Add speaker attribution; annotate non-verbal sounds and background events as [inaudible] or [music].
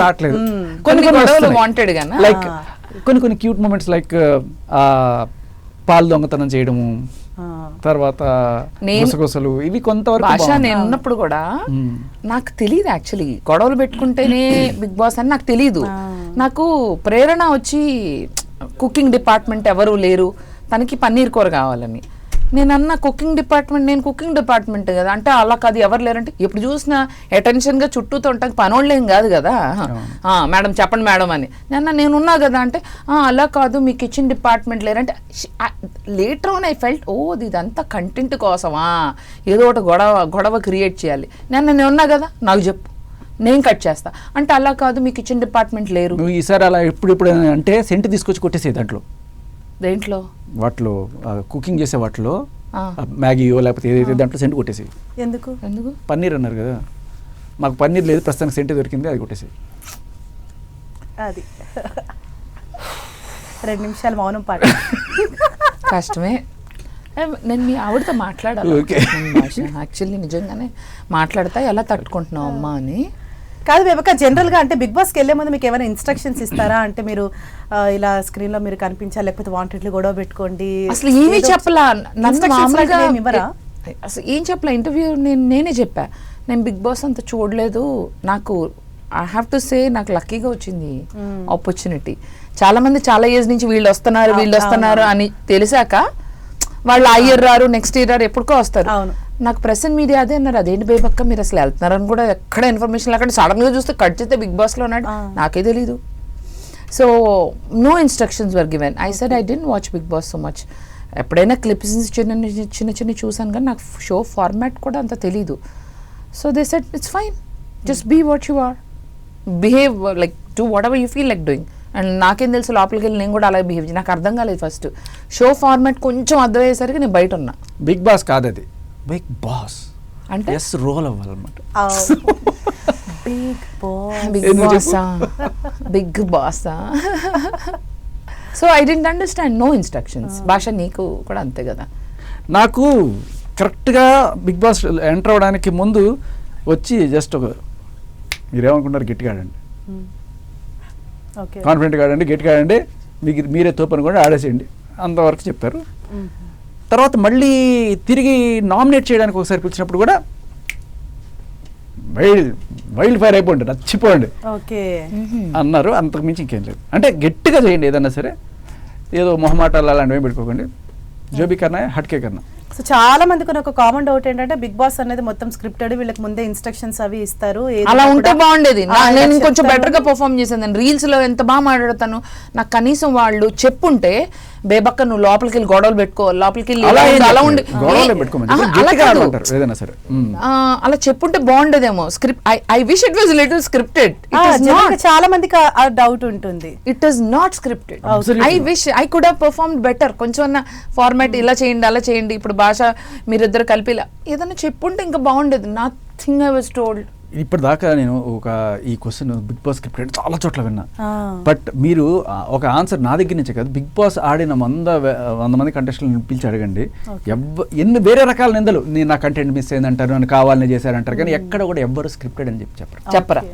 Speaker 1: రావట్లేదు
Speaker 2: కొన్ని wanted గానా?
Speaker 1: Like కొన్ని కొన్ని క్యూట్ మూమెంట్స్ లైక్ పాలు దొంగతనం చేయడము. తర్వాత గుసగుసలు ఇవి కొంతవరకు
Speaker 2: భాష. నేను ఉన్నప్పుడు కూడా. నాకు తెలియదు యాక్చువల్లీ గొడవలు పెట్టుకుంటేనే బిగ్ బాస్ అని నాకు తెలియదు. నాకు ప్రేరణ వచ్చి కుకింగ్ డిపార్ట్మెంట్ ఎవరు లేరు తనకి పన్నీర్ కూర కావాలని నేను అన్న కుకింగ్ డిపార్ట్మెంట్ నేను కుకింగ్ డిపార్ట్మెంట్ కదా. అంటే అలా కాదు ఎవరు లేరంటే ఎప్పుడు చూసినా అటెన్షన్గా చుట్టూతో ఉంటాం పనోళ్ళు కాదు కదా. మేడం చెప్పండి మేడం అని. నేను నేను ఉన్నా కదా అంటే "ఆ, అలా కాదు మీ కిచెన్ డిపార్ట్మెంట్ లేరంటే later on I felt oh ఇదంతా కంటెంట్ కోసమా? ఏదో ఒకటి గొడవ గొడవ క్రియేట్ చేయాలి. నేను నేను ఉన్నా కదా నాకు చెప్పు. నేను కట్ చేస్తా. అంటే అలా కాదు మీ కిచెన్ డిపార్ట్మెంట్ లేరు.
Speaker 1: ఈసారి అలా ఎప్పుడు ఇప్పుడు అంటే సెంట్ తీసుకొచ్చి కొట్టేసేది దాంట్లో.
Speaker 2: దేంట్లో?
Speaker 1: వాటిలో కుకింగ్ చేసే వాటిలో. మ్యాగీయో లేకపోతే ఏదైతే దాంట్లో సెంట్ కొట్టేసి
Speaker 3: ఎందుకు?
Speaker 2: ఎందుకు?
Speaker 1: పన్నీర్ అన్నారు కదా. మాకు పన్నీర్ లేదు ప్రస్తుతానికి సెంట్ దొరికింది అది కొట్టేసి
Speaker 3: అది. రెండు నిమిషాలు మౌనం పాట.
Speaker 2: కష్టమే. నేను మీ ఆవిడతో మాట్లాడాలి?
Speaker 1: Okay.
Speaker 2: యాక్చువల్లీ నిజంగానే మాట్లాడతా ఎలా తట్టుకుంటున్నావు అమ్మా అని.
Speaker 3: కాదు జనరల్గా అంటే బిగ్ బాస్కి వెళ్ళే ముందు మీకు ఏమైనా ఇన్స్ట్రక్షన్స్ ఇస్తారా? అంటే మీరు ఇలా స్క్రీన్లో మీరు కనిపించాలి లేకపోతే వాంటెడ్లు గొడవ పెట్టుకోండి
Speaker 2: అసలు ఏమీ చెప్పలా? అసలు ఏం చెప్పలే? ఇంటర్వ్యూ నేను నేనే చెప్పా. నేను బిగ్ బాస్ అంత చూడలేదు. నాకు ఐ హ్యావ్ టు సే నాకు లక్కీగా వచ్చింది ఆపర్చునిటీ చాలా మంది చాలా ఇయర్స్ నుంచి వీళ్ళు వస్తున్నారు వీళ్ళు వస్తున్నారు అని తెలిసాక వాళ్ళు ఆ ఇయర్ రారు నెక్స్ట్ ఇయర్ రారు ఎప్పుడుకో వస్తారు.
Speaker 3: అవును.
Speaker 2: నాకు ప్రెసెంట్ మీడియా అదే అన్నారు. అదేంటి బేబక్క మీరు అసలు వెళ్తున్నారని కూడా ఎక్కడ ఇన్ఫర్మేషన్ అక్కడ సడన్గా చూస్తే కట్ చేస్తే బిగ్ బాస్లో ఉన్నాడు. నాకే తెలీదు. So no instructions were given I said I didn't watch big boss so much ఎప్పుడైనా క్లిప్స్ చిన్న చిన్న చిన్న చూసాను కానీ నాకు షో ఫార్మాట్ కూడా అంత తెలీదు. So they said it's fine just be what you are behave like do whatever you feel like doing and నాకేం తెలుసు లోపలికి వెళ్ళి నేను కూడా అలాగే బిహేవ్ నాకు అర్థం కాలేదు ఫస్ట్ షో ఫార్మాట్ కొంచెం అర్థమయ్యేసరికి నేను బయట ఉన్నా.
Speaker 1: బిగ్ బాస్ కాదు అది బిగ్ బాస్.
Speaker 2: అంటే?
Speaker 1: ఎస్ రోల్ అవ్వాలన్నమాట. [laughs]
Speaker 3: Big boss.
Speaker 2: బిగ్
Speaker 1: ఎందుకు
Speaker 2: బాసా big బాసా so I didn't understand no instructions. భాష నీకు కూడా అంతే కదా?
Speaker 1: నాకు కరెక్ట్గా బిగ్ బాస్ ఎంటర్ అవ్వడానికి ముందు వచ్చి జస్ట్ ఒక మీరేమనుకుంటారు గట్టిగా ఆడండి.
Speaker 3: ఓకే.
Speaker 1: కాన్ఫిడెంట్గా ఆడండి గట్టిగా ఆడండి. మీకు మీరే తోపని కూడా ఆడేసేయండి. అంతవరకు చెప్పారు తర్వాత మళ్ళీ తిరిగి నామినేట్ చేయడానికి ఒకసారి పిలిచినప్పుడు కూడా వైల్డ్ వైల్డ్ ఫైర్ అయిపోండి నచ్చిపోండి
Speaker 3: ఓకే.
Speaker 1: అన్నారు. అంతకు మించి ఇంకేం లేదు. అంటే గట్టిగా చేయండి ఏదన్నా సరే. ఏదో మొహమాటాలు అలాంటివి పెట్టుకోకండి. జోబీ కన్నా హట్కే కన్నా
Speaker 3: సో చాలా మందికి ఉన్న ఒక కామన్ డౌట్ ఏంటంటే బిగ్ బాస్ అనేది మొత్తం స్క్రిప్టెడ్ వీళ్ళకి ముందే ఇన్స్ట్రక్షన్స్ అవి ఇస్తారు
Speaker 2: అలా ఉంటే బాగుండేది. నేను కొంచెం. బెటర్గా పర్ఫామ్ చేశాను నేను రీల్స్లో ఎంత బాగా మాట్లాడతాను నాకు కనీసం వాళ్ళు చెప్పుంటే బేబక్క నువ్వు లోపలికి వెళ్ళి గొడవలు పెట్టుకో లోపలికి వెళ్ళి
Speaker 1: అలా
Speaker 2: ఉండు, అలా చెప్పుంటే బాగుండేదేమో. Script I wish it was little scripted
Speaker 3: చాలా మందికి ఆ- డౌట్ ఉంటుంది.
Speaker 2: It is not scripted I wish I could have perform better కొంచెం ఫార్మాట్ ఇలా చేయండి అలా చేయండి ఇప్పుడు భాష మీరిద్దరు కలిపి ఏదైనా చెప్పుంటే ఇంకా బాగుండేది. నథింగ్ ఐ వాజ్ టోల్డ్
Speaker 1: ఇప్పటిదాకా నేను ఒక ఈ క్వశ్చన్ బిగ్ బాస్ స్క్రిప్ట్ చాలా చోట్ల విన్నా. బట్ మీరు ఒక ఆన్సర్ నా దగ్గర నుంచే కాదు బిగ్ బాస్ ఆడిన వంద వంద మంది కంటెస్టులను పిలిచి అడగండి. ఎవ్వ ఎన్ని వేరే రకాల నిందలు. నేను నా కంటెంట్ మిస్ అయిందంటారు అని కావాలని చేశారంటారు కానీ ఎక్కడ కూడా ఎవ్వరు స్క్రిప్టెడ్ అని చెప్పి చెప్పరు.
Speaker 2: చెప్పరా.